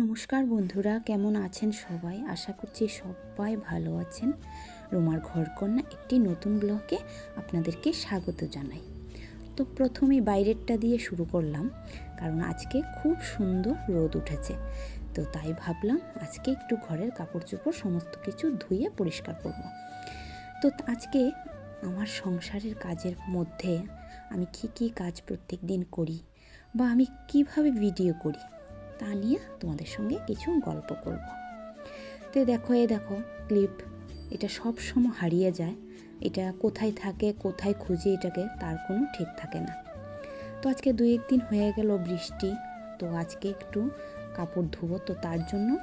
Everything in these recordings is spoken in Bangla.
নমস্কার বন্ধুরা, কেমন আছেন সবাই? আশা করছি সবাই ভালো আছেন। রোমার ঘরকন্যা একটি নতুন ব্লগে আপনাদেরকে স্বাগত জানাই। তো প্রথমেই বাইরেরটা দিয়ে শুরু করলাম, কারণ আজকে খুব সুন্দর রোদ উঠেছে। তো তাই ভাবলাম আজকে একটু ঘরের কাপড় চোপড় সমস্ত কিছু ধুয়ে পরিষ্কার করব। তো আজকে আমার সংসারের কাজের মধ্যে আমি কী কী কাজ প্রত্যেক দিন করি বা আমি কীভাবে ভিডিও করি তা নিয়ে তোমাদের সঙ্গে কিছু গল্প করব। তো দেখো, এ দেখো, ক্লিপ। এটা সব সময় হারিয়ে যায়। এটা কোথায় থাকে, কোথায় খুঁজে এটাকে তার কোনো ঠিক থাকে না। তো আজকে দু একদিন হয়ে গেল বৃষ্টি। তো আজকে একটু কাপড় ধুবো, তো তার জন্য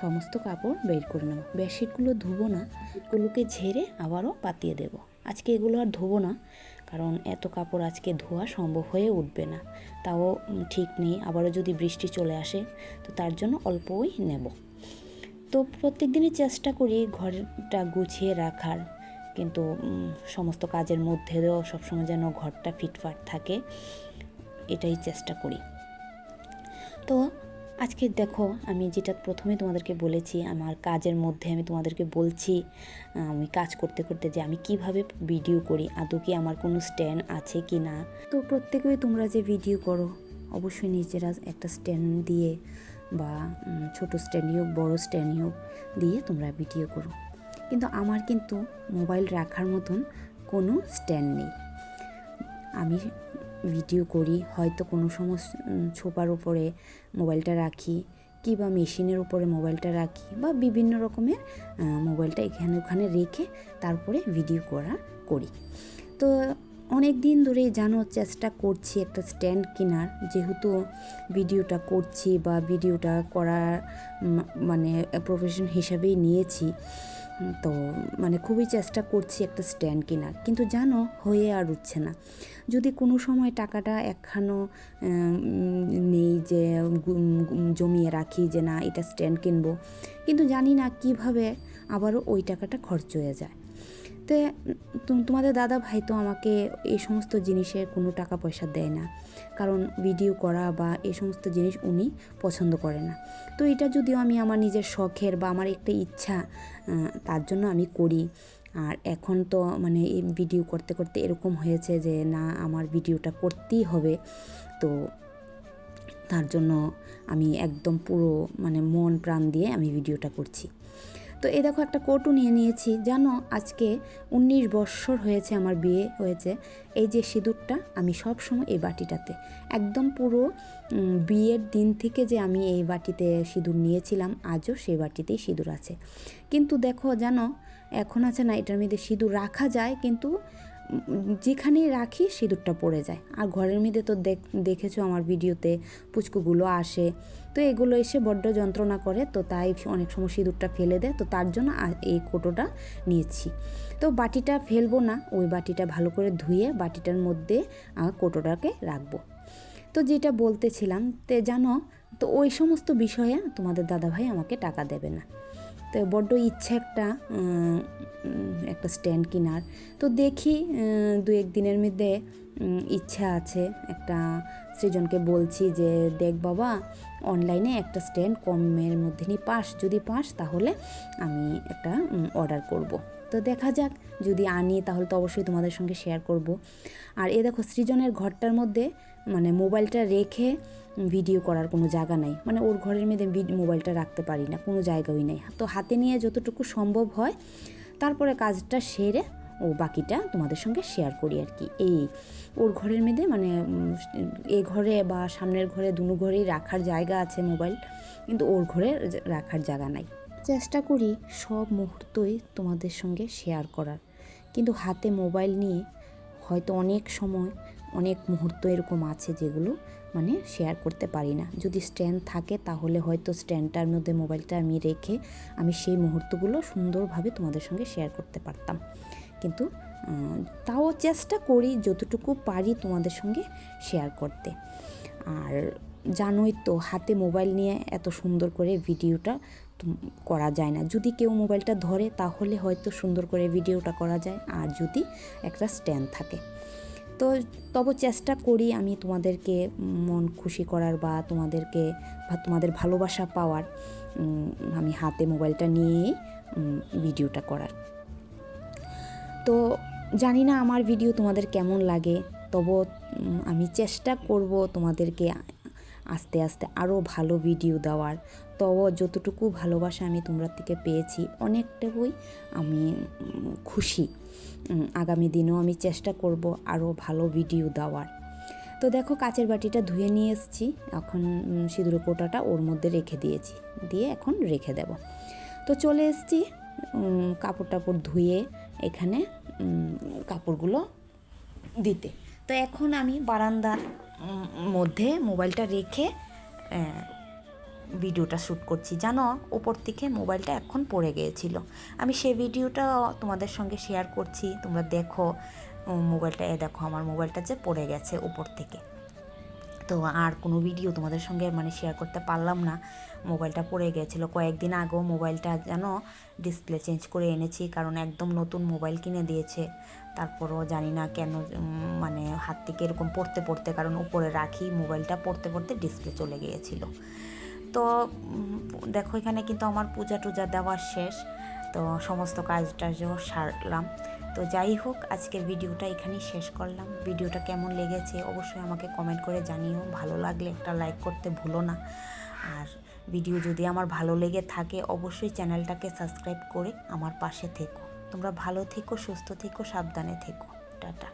সমস্ত কাপড় বের করে নেব। বেডশিটগুলো ধুবো না, এগুলোকে ঝেড়ে আবারও পাতিয়ে দেব। আজকে এগুলো আর ধোবো না। কারণ এত কাপড় আজকে ধোয়া সম্ভব হয়ে উঠবে না। তাও ঠিক নেই, আবারও যদি বৃষ্টি চলে আসে, তো তার জন্য অল্পই নেব। তো প্রত্যেক দিনই চেষ্টা করি ঘরটা গুছিয়ে রাখার, কিন্তু সমস্ত কাজের মধ্যেও সবসময় যেন ঘরটা ফিটফাট থাকে, এটাই চেষ্টা করি। তো আজকে দেখো, আমি যেটা প্রথমে তোমাদেরকে বলেছি, আমার কাজের মধ্যে আমি তোমাদেরকে বলছি আমি কাজ করতে করতে যে আমি কীভাবে ভিডিও করি, আদৌ কি আমার কোনো স্ট্যান্ড আছে কি না? তো প্রত্যেকেই তোমরা যে ভিডিও করো, অবশ্যই নিজেরা একটা স্ট্যান্ড দিয়ে বা ছোট স্ট্যান্ডই হোক, বড়ো স্ট্যান্ডই হোক দিয়ে তোমরা ভিডিও করো। কিন্তু আমার কিন্তু মোবাইল রাখার মতন কোনো স্ট্যান্ড নেই। আমি ভিডিও করি, হয়তো কোনো সময় ছোপার উপরে মোবাইলটা রাখি কি বা মেশিনের উপরে মোবাইলটা রাখি বা বিভিন্ন রকমের মোবাইলটা এখানে ওখানে রেখে তারপরে ভিডিও করা করি। তো অনেক দিন ধরেই জানো চেষ্টা করছি একটা স্ট্যান্ড কেনার। যেহেতু ভিডিওটা করছি বা ভিডিওটা করার মানে প্রফেশন হিসাবেই নিয়েছি তো মানে খুবই চেষ্টা করছি একটা স্ট্যান্ড কেনার। কিন্তু জানো, হয়ে আর উঠছে না। যদি কোনো সময় টাকাটা একখানো নেই যে জমিয়ে রাখি যে না, এটা স্ট্যান্ড কিনবো। কিন্তু জানি না কীভাবে আবারও ওই টাকাটা খরচ হয়ে যায়। তো তোমাদের দাদা ভাই তো আমাকে এই সমস্ত জিনিসের কোনো টাকা পয়সা দেয় না। কারণ ভিডিও করা বা এই সমস্ত জিনিস উনি পছন্দ করে না। তো এটা যদিও আমি আমার নিজের শখের বা আমার একটা ইচ্ছা তার জন্য আমি করি। আর এখন তো মানে এই ভিডিও করতে করতে এরকম হয়েছে যে, না, আমার ভিডিওটা করতেই হবে। তো তার জন্য আমি একদম পুরো মানে মন প্রাণ দিয়ে আমি ভিডিওটা করছি। তো এই দেখো একটা কোটও নিয়ে নিয়েছি। জানো, আজকে উনিশ বৎসর হয়েছে আমার বিয়ে হয়েছে। এই যে সিঁদুরটা, আমি সব সময় এই বাটিটাতে। একদম পুরো বিয়ের দিন থেকে যে আমি এই বাটিতে সিঁদুর নিয়েছিলাম, আজও সেই বাটিতেই সিঁদুর আছে। কিন্তু দেখো, জানো, এখন আছে না, এটার মধ্যে সিঁদুর রাখা যায়, কিন্তু উম, যেখানেই রাখি সিঁদুরটা পড়ে যায়। আর ঘরের মধ্যে তো দেখ দেখেছ আমার ভিডিওতে পুচকুগুলো আসে। তো এগুলো এসে বড্ড যন্ত্রণা করে তো তাই অনেক সময় সিঁদুরটা ফেলে দেয়। তো তার জন্য এই কোটোটা নিয়েছি। তো বাটিটা ফেলব না ওই বাটিটা ভালো করে ধুয়ে বাটিটার মধ্যে কোটোটাকে রাখব। তো যেটা বলতেছিলাম তে জানো তো ওই সমস্ত বিষয়ে তোমাদের দাদাভাই আমাকে টাকা দেবে না। তো বড্ড ইচ্ছে একটা একটা স্ট্যান্ড কেনার তো দেখি দু এক দিনের মধ্যে ইচ্ছা আছে একটা সৃজনকে বলছি যে, দেখ বাবা, অনলাইনে একটা স্ট্যান্ড কমের মধ্যে নিয়ে পাস, যদি পাস তাহলে আমি একটা অর্ডার করব। তো দেখা যাক, যদি আনি তাহলে তো অবশ্যই তোমাদের সঙ্গে শেয়ার করব আর এ দেখো, সৃজনের ঘরটার মধ্যে মানে মোবাইলটা রেখে ভিডিও করার কোনো জায়গা নাই। মানে ওর ঘরের মেয়েদের মোবাইলটা রাখতে পারি না, কোনো জায়গাই নেই। তো হাতে নিয়ে যতটুকু সম্ভব হয়, তারপরে কাজটা সেরে ও বাকিটা তোমাদের সঙ্গে শেয়ার করি আর কি। এই ওর ঘরের মধ্যে মানে এ ঘরে বা সামনের ঘরে দুনো ঘরেই রাখার জায়গা আছে মোবাইল, কিন্তু ওর ঘরে রাখার জায়গা নাই। চেষ্টা করি সব মুহূর্তই তোমাদের সঙ্গে শেয়ার করার। কিন্তু হাতে মোবাইল নিয়ে হয়তো অনেক সময় অনেক মুহূর্ত এরকম আছে যেগুলো মানে শেয়ার করতে পারি না। যদি স্ট্যান্ড থাকে তাহলে হয়তো স্ট্যান্ডটার মধ্যে মোবাইলটা আমি রেখে আমি সেই মুহূর্তগুলো সুন্দরভাবে তোমাদের সঙ্গে শেয়ার করতে পারতাম। কিন্তু তাও চেষ্টা করি যতটুকু পারি তোমাদের সঙ্গে শেয়ার করতে। আর জানোই তো, হাতে মোবাইল নিয়ে এত সুন্দর করে ভিডিওটা করা যায় না। যদি কেউ মোবাইলটা ধরে তাহলে হয়তো সুন্দর করে ভিডিওটা করা যায়। আর যদি একটা স্ট্যান্ড থাকে। তো তবু চেষ্টা করি আমি তোমাদেরকে মন খুশি করার বা তোমাদেরকে বা তোমাদের ভালোবাসা পাওয়ার আমি হাতে মোবাইলটা নিয়েই ভিডিওটা করার। তো জানি না আমার ভিডিও তোমাদের কেমন লাগে, তবু আমি চেষ্টা করব তোমাদেরকে আস্তে আস্তে আরও ভালো ভিডিও দেওয়ার। তবু যতটুকু ভালোবাসা আমি তোমরা থেকে পেয়েছি অনেকটুকুই আমি খুশি। আগামী দিনেও আমি চেষ্টা করব আরও ভালো ভিডিও দেওয়ার। তো দেখো কাচের বাটিটা ধুয়ে নিয়ে এসেছি, এখন সিঁদুর কোটাটা ওর মধ্যে রেখে দিয়েছি, দিয়ে এখন রেখে দেব। তো চলে এসেছি কাপড় টাপড় ধুয়ে এখানে কাপড়গুলো দিতে। তো এখন আমি বারান্দার মধ্যে মোবাইলটা রেখে ভিডিওটা শ্যুট করছি। জানো, ওপর থেকে মোবাইলটা এখন পড়ে গিয়েছিল। আমি সেই ভিডিওটা তোমাদের সঙ্গে শেয়ার করছি। তোমরা দেখো মোবাইলটা, এ দেখো, আমার মোবাইলটা যে পড়ে গেছে ওপর থেকে। তো আর কোনো ভিডিও তোমাদের সঙ্গে মানে শেয়ার করতে পারলাম না। মোবাইলটা পড়ে গিয়েছিল কয়েকদিন আগেও মোবাইলটা যেন ডিসপ্লে চেঞ্জ করে এনেছি, কারণ একদম নতুন মোবাইল কিনে দিয়েছে। তারপরও জানি না কেন মানে হাত থেকে এরকম পড়তে পড়তে, কারণ উপরে রাখি মোবাইলটা পড়তে পড়তে ডিসপ্লে চলে গিয়েছিল। তো দেখো এখানে কিন্তু আমার পূজা টুজা দেওয়া শেষ। তো সমস্ত কাজ টাজও সারলাম। তো যাই হোক, আজকের ভিডিওটা এখানেই শেষ করলাম। ভিডিওটা কেমন লেগেছে অবশ্যই আমাকে কমেন্ট করে জানিও। ভালো লাগলে একটা লাইক করতে ভুলো না। আর ভিডিও যদি আমার ভালো লেগে থাকে, অবশ্যই চ্যানেলটাকে সাবস্ক্রাইব করে আমার পাশে থেকো। তোমরা ভালো থেকো, সুস্থ থেকো, সাবধানে থেকো। টাটা।